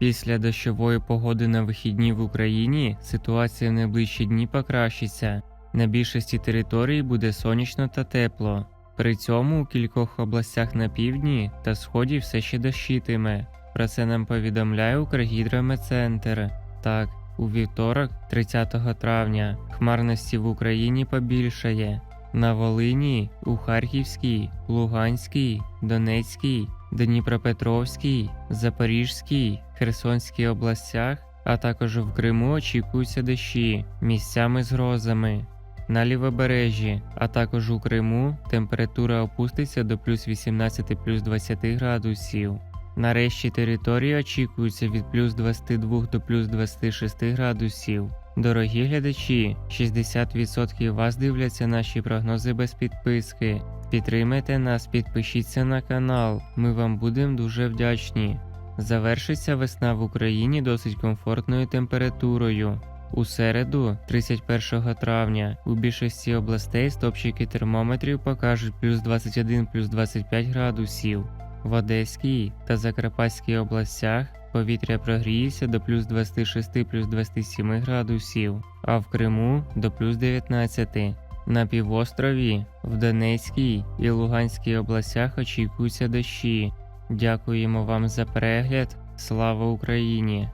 Після дощової погоди на вихідні в Україні ситуація в найближчі дні покращиться. На більшості територій буде сонячно та тепло. При цьому у кількох областях на півдні та сході все ще дощитиме. Про це нам повідомляє Укргідрометцентр. Так, у вівторок, 30 травня, хмарності в Україні побільшає. На Волині, у Харківській, Луганській, Донецькій, Дніпропетровській, Запорізькій, Херсонській областях, а також в Криму очікуються дощі місцями з грозами. На лівобережжі, а також у Криму температура опуститься до плюс 18 плюс 20 градусів. На решті території очікується від плюс 22 до плюс 26 градусів. Дорогі глядачі, 60% вас дивляться наші прогнози без підписки. Підтримайте нас, підпишіться на канал, ми вам будемо дуже вдячні. Завершиться весна в Україні досить комфортною температурою. У середу, 31 травня, у більшості областей стопчики термометрів покажуть плюс 21 плюс 25 градусів. В Одеській та Закарпатській областях повітря прогріється до плюс 26 плюс 27 градусів, а в Криму до плюс 19. На півострові, в Донецькій і Луганській областях очікуються дощі. Дякуємо вам за перегляд. Слава Україні!